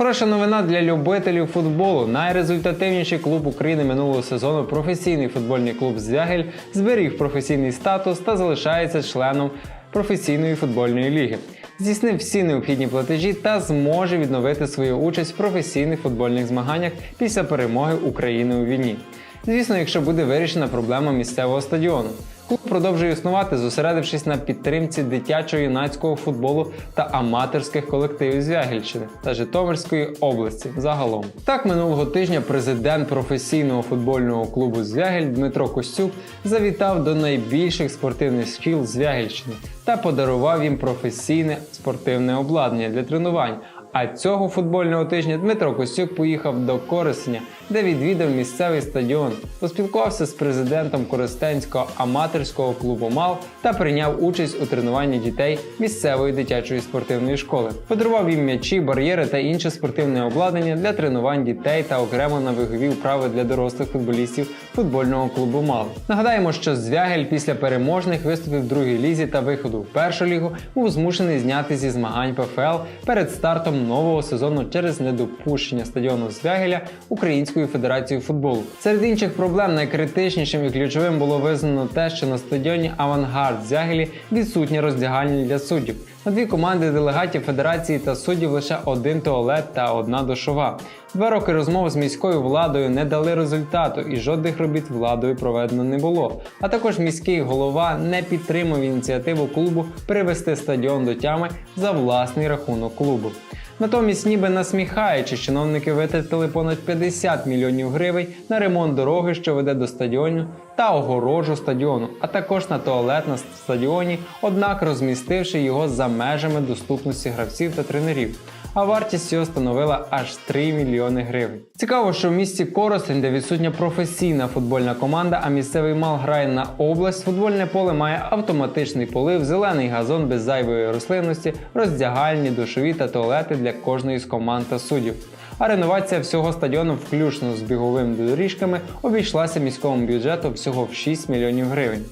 Хороша новина для любителів футболу. Найрезультативніший клуб України минулого сезону, професійний футбольний клуб Звягель, зберіг професійний статус та залишається членом професійної футбольної ліги. Здійснив всі необхідні платежі та зможе відновити свою участь в професійних футбольних змаганнях після перемоги України у війні. Звісно, якщо буде вирішена проблема місцевого стадіону. Клуб продовжує існувати, зосередившись на підтримці дитячого юнацького футболу та аматорських колективів Звягільщини та Житомирської області загалом. Так минулого тижня президент професійного футбольного клубу Звягель Дмитро Костюк завітав до найбільших спортивних шкіл Звягільщини та подарував їм професійне спортивне обладнання для тренувань. А цього футбольного тижня Дмитро Костюк поїхав до Корисеня, де відвідав місцевий стадіон, поспілкувався з президентом Коростенського аматорського клубу МАЛ та прийняв участь у тренуванні дітей місцевої дитячої спортивної школи. Подарував їм м'ячі, бар'єри та інше спортивне обладнання для тренувань дітей та окремо на вигові вправи для дорослих футболістів футбольного клубу МАЛ. Нагадаємо, що Звягель після переможних виступів в другій лізі та виходу в першу лігу був змушений зняти зі змагань ПФЛ перед стартом нового сезону через недопущення стадіону Звягеля Українською федерацією футболу. Серед інших проблем найкритичнішим і ключовим було визнано те, що на стадіоні Авангард Звягелі відсутні роздягальні для суддів. На дві команди делегатів федерації та суддів лише один туалет та одна душова. Два роки розмов з міською владою не дали результату, і жодних робіт владою проведено не було. А також міський голова не підтримав ініціативу клубу привести стадіон до тями за власний рахунок клубу. Натомість, ніби насміхаючись, чиновники витратили понад 50 мільйонів гривень на ремонт дороги, що веде до стадіону, та огорожу стадіону, а також на туалет на стадіоні, однак розмістивши його за межами доступності гравців та тренерів. А вартість його становила аж 3 мільйони гривень. Цікаво, що в місті Коростень, де відсутня професійна футбольна команда, а місцевий мал грає на область, футбольне поле має автоматичний полив, зелений газон без зайвої рослинності, роздягальні, душові та туалети для кожної з команд та суддів. А реновація всього стадіону, включно з біговими доріжками, обійшлася міському бюджету всього в 6 мільйонів гривень.